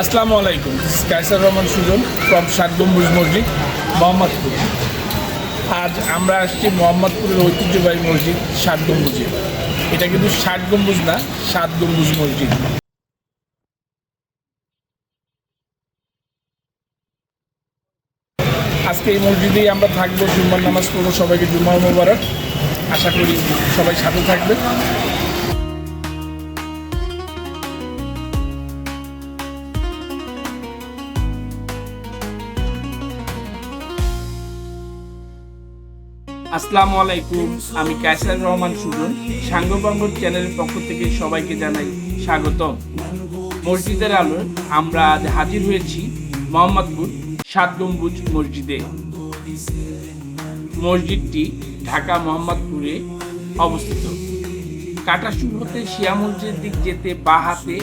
আসসালামু আলাইকুম। কাইসার রহমান সুজন ফ্রম ষাট গম্বুজ মসজিদ, মোহাম্মদপুর। আজ আমরা আসছি মোহাম্মদপুরের ঐতিহ্যবাহী মসজিদ ষাট গম্বুজে। এটা কিন্তু ষাট গম্বুজ না, সাত গম্বুজ মসজিদ। আজকে এই মসজিদেই আমরা থাকব জুম্মার নামাজ পড়ব সবাইকে জুম্মার মোবারক। আশা করি সবাই সাথে থাকবে আসসালামু আলাইকুম, আমি কায়সার রহমান সুজন, সাঙ্গবাঙ্গ চ্যানেলের পক্ষ থেকে সবাইকে জানাই স্বাগতম। মসজিদের আলো আমরা আজ হাজির হয়েছি মোহাম্মদপুর সাত গম্বুজ মসজিদে। মসজিদটি ঢাকা মোহাম্মদপুরে অবস্থিত। কাটাসুর হতে শিয়া মসজিদের দিক যেতে বা হাতে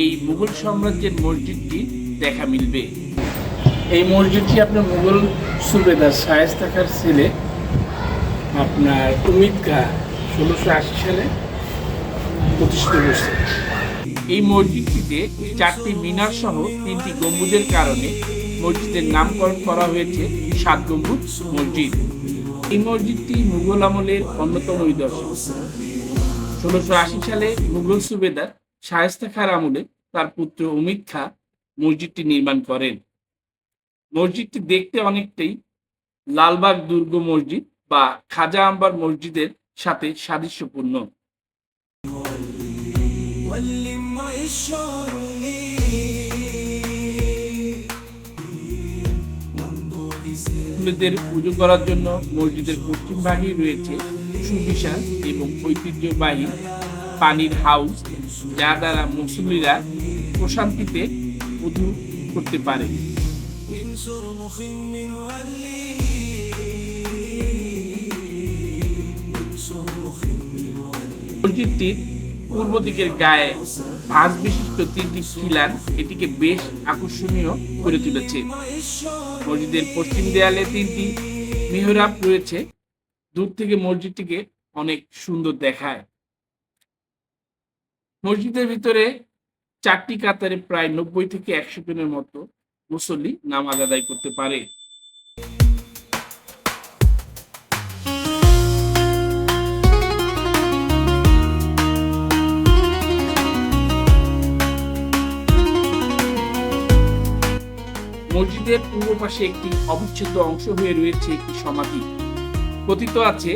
এই মুঘল সাম্রাজ্যের মসজিদটি দেখা মিলবে। এই মসজিদটি আপনার মুঘল সুবেদার শায়েস্তাকার ছেলে আপনার অমিত খা ষোলোশো আশি সালে প্রতিষ্ঠিত এই মসজিদটিতে চারটি মিনার সহ তিনটি গম্বুজের কারণে মসজিদের নামকরণ করা হয়েছে সাত গম্বুজ মসজিদ। এই মসজিদটি মুঘল আমলের অন্যতম নিদর্শন। ষোলোশো আশি সালে মুঘল সুবেদার শায়েস্তা খার আমলে তার পুত্র অমিত খা মসজিদটি নির্মাণ করেন। মসজিদটি দেখতে অনেকটাই লালবাগ দুর্গ মসজিদ বা খাজা আম্বার মসজিদের সাথে সাদৃশ্যপূর্ণ। মুসলিমদের পুজো করার জন্য মসজিদের পশ্চিম ভাগে রয়েছে সুবিশাল এবং ঐতিহ্যবাহী পানির হাউস, যা দ্বারা মুসলিরা প্রশান্তিতে পুজো করতে পারে। মসজিদটির পূর্ব দিকের গায়ে ভাঁজ বিশিষ্ট তিনটি খিলান এটিকে বেশ আকর্ষণীয় করে তুলেছে। মসজিদের পশ্চিম দেয়ালে তিনটি মেহরাব রয়েছে। দূর থেকে মসজিদটিকে অনেক সুন্দর দেখায়। মসজিদের ভিতরে চারটি কাতারে প্রায় নব্বই থেকে একশো জনের মতো মুসল্লি নামাজ আদায় করতে পারে। মসজিদের পূর্ব পাশে একটি অবিচ্ছেদ্য অংশ হয়ে রয়েছে একটি সমাধি। কথিত আছে,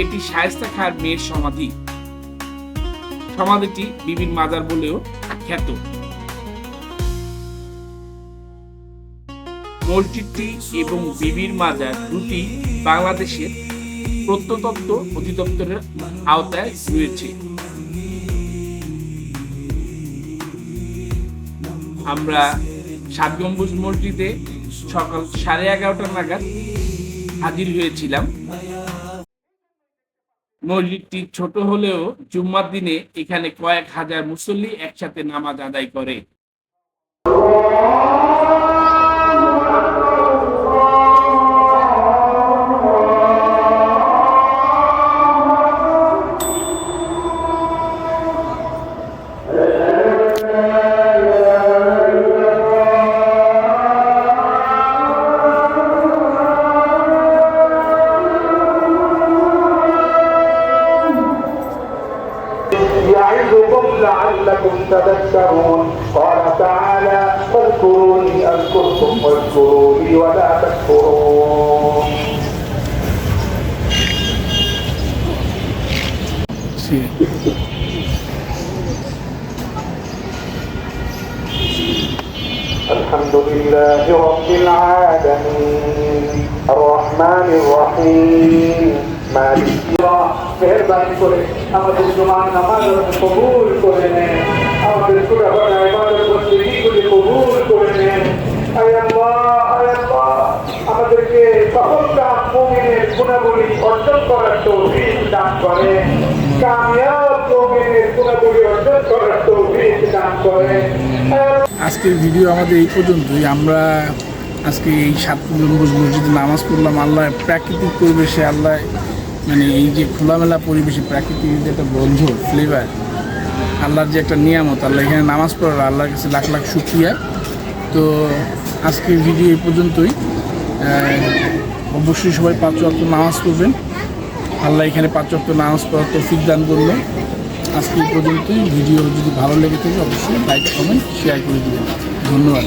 এটি শায়েস্তা খার মেয়ের সমাধি। সমাধিটি বিবির মাজার বলেও খ্যাত মসজিদটি এবং বিবির মাজার দুটি বাংলাদেশের প্রত্নতত্ত্ব অধিদপ্তরের আওতায় রয়েছে। আমরা সাত গম্বুজ মসজিদে সকাল সাড়ে এগারোটা নাগাদ হাজির হয়েছিলাম। মসজিদটি ছোট হলেও জুম্মার দিনে এখানে কয়েক হাজার মুসল্লি একসাথে নামাজ আদায় করে। تذكرون قال تعالى فاذكروني اذكركم واشكروا لي ولا تكفرون الحمد لله رب العالمين الرحمن الرحيم مالك মেহরবানি করে আমাদের জমান নামাজ কবুল তৌফিক করেন কামিয়াব মুমিনের গুণাবলী অর্জন করার তৌফিক দান আয় আজকের ভিডিও আমাদের এই পর্যন্তই। আমরা আজকে এই সাত গম্বুজ মসজিদে নামাজ পড়লাম। আল্লাহ প্রাকৃতিক পরিবেশে আল্লাহ মানে এই যে খোলামেলা পরিবেশে প্রাকৃতিক যে একটা গন্ধ ফ্লেভার আল্লাহর যে একটা নিয়ামত, আল্লাহ এখানে নামাজ পড়ার আল্লাহর কাছে লাখ লাখ শুক্রিয়া। তো আজকের ভিডিও এই পর্যন্তই। অবশ্যই সবাই পাঁচ ওয়াক্ত নামাজ পড়বেন। আল্লাহ এখানে পাঁচক নামাজ পড়ার তৌফিক দান করল। আজকে পর্যন্তই। ভিডিও যদি ভালো লেগে থাকে, অবশ্যই লাইক কমেন্ট শেয়ার করে দেবেন। ধন্যবাদ।